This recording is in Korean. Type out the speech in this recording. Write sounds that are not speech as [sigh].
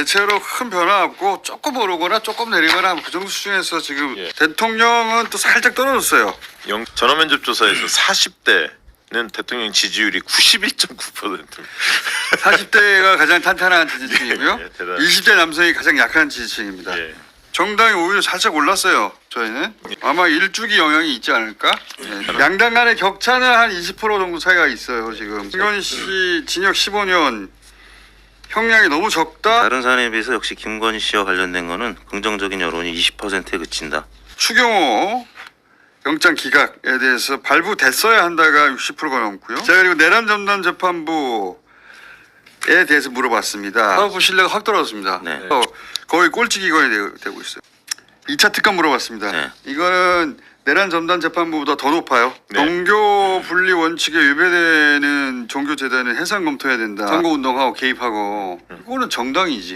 대체로 큰 변화 없고 조금 오르거나 조금 내리거나 그 정도 수준에서 지금 예. 대통령은 또 살짝 떨어졌어요. 영, 전화면접 조사에서 40대는 대통령 지지율이 91.9%입니다. 40대가 가장 탄탄한 [laughs] 지지층이고요. 예, 대단하다. 20대 남성이 가장 약한 지지층입니다. 예. 정당이 오히려 살짝 올랐어요. 저희는 아마 일주기 영향이 있지 않을까. 예. 양당 간의 격차는 한 20% 정도 차이가 있어요. 지금 김건희 씨 징역 15년 형량이 너무 적다. 다른 사안에 비해서 역시 김건희 씨와 관련된 거는 긍정적인 여론이 20%에 그친다. 추경호 영장 기각에 대해서 발부됐어야 한다가 60%가 넘고요. 자 그리고 내란 전담 재판부에 대해서 물어봤습니다. 사법부 신뢰가 확 떨어졌습니다. 네. 어, 거의 꼴찌 기관이 되- 되고 있어요. 2차 특감 물어봤습니다. 네. 이거는 내란 전담 재판부보다 더 높아요. 네. 종교 분리 원칙에 위배되는 종교 재단은 해산 검토해야 된다. 선거 운동하고 개입하고 이거는 정당이지.